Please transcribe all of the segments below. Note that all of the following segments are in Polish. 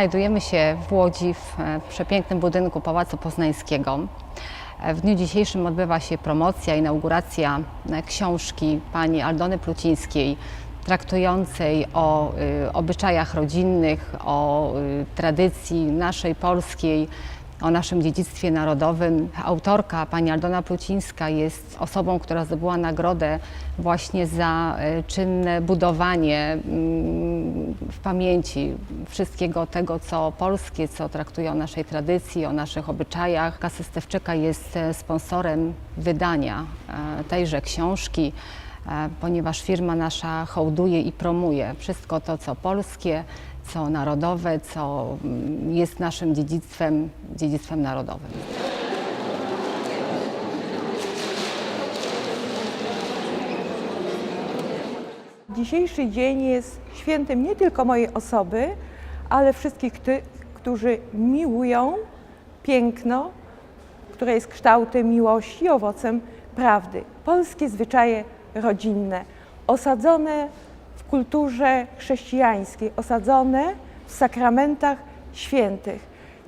Znajdujemy się w Łodzi w e, przepięknym budynku Pałacu Poznańskiego. E, W dniu dzisiejszym odbywa się promocja, inauguracja e, książki pani Aldony Plucińskiej traktującej o obyczajach rodzinnych, o tradycji naszej polskiej, o naszym dziedzictwie narodowym. Autorka, pani Aldona Plucińska, jest osobą, która zdobyła nagrodę właśnie za y, czynne budowanie mm, w pamięci wszystkiego tego, co polskie, co traktuje o naszej tradycji, o naszych obyczajach. Kasy Stewczyka jest e, sponsorem wydania e, tejże książki e, ponieważ firma nasza hołduje i promuje wszystko to, co polskie, co narodowe, co mm, jest naszym dziedzictwem, dziedzictwem narodowym. Dzisiejszy dzień jest świętem nie tylko mojej osoby, ale wszystkich tych, którzy miłują piękno, które jest kształtem miłości owocem prawdy. Polskie zwyczaje rodzinne, osadzone w kulturze chrześcijańskiej, osadzone w sakramentach świętych.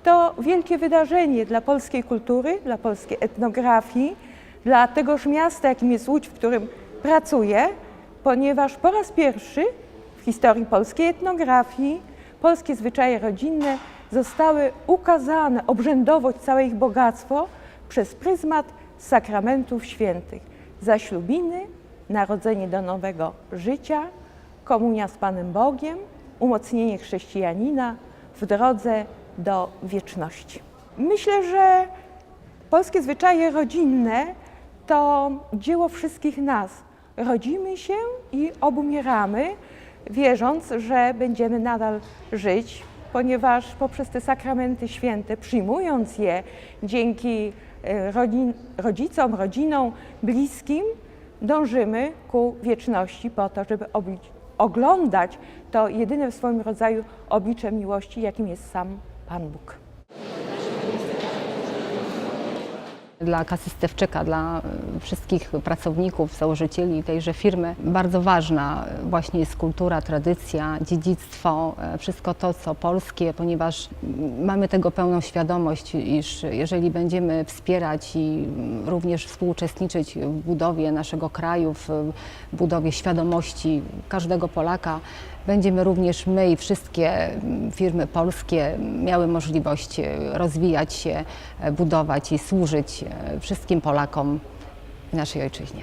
To wielkie wydarzenie dla polskiej kultury, dla polskiej etnografii, dla tegoż miasta, jakim jest Łódź, w którym pracuję, ponieważ po raz pierwszy w historii polskiej etnografii polskie zwyczaje rodzinne zostały ukazane, obrzędowość, całe ich bogactwo przez pryzmat sakramentów świętych. Zaślubiny, narodzenie do nowego życia, komunia z Panem Bogiem, umocnienie chrześcijanina w drodze do wieczności. Myślę, że polskie zwyczaje rodzinne to dzieło wszystkich nas. Rodzimy się i obumieramy, wierząc, że będziemy nadal żyć, ponieważ poprzez te sakramenty święte, przyjmując je dzięki e, rodzicom, rodzinom, bliskim, dążymy ku wieczności po to, żeby oglądać to jedyne w swoim rodzaju oblicze miłości, jakim jest sam Pan Bóg. Dla Kasy Stewczyka, dla y, wszystkich pracowników, założycieli tejże firmy. Bardzo ważna y, właśnie jest kultura, tradycja, dziedzictwo, y, wszystko to, co polskie, ponieważ mm, mamy tego pełną świadomość, iż jeżeli będziemy wspierać i mm, również współuczestniczyć w budowie naszego kraju, w budowie świadomości każdego Polaka, będziemy również my i wszystkie mm, firmy polskie miały możliwość e, rozwijać się, e, budować i służyć e, wszystkim Polakom w naszej ojczyźnie.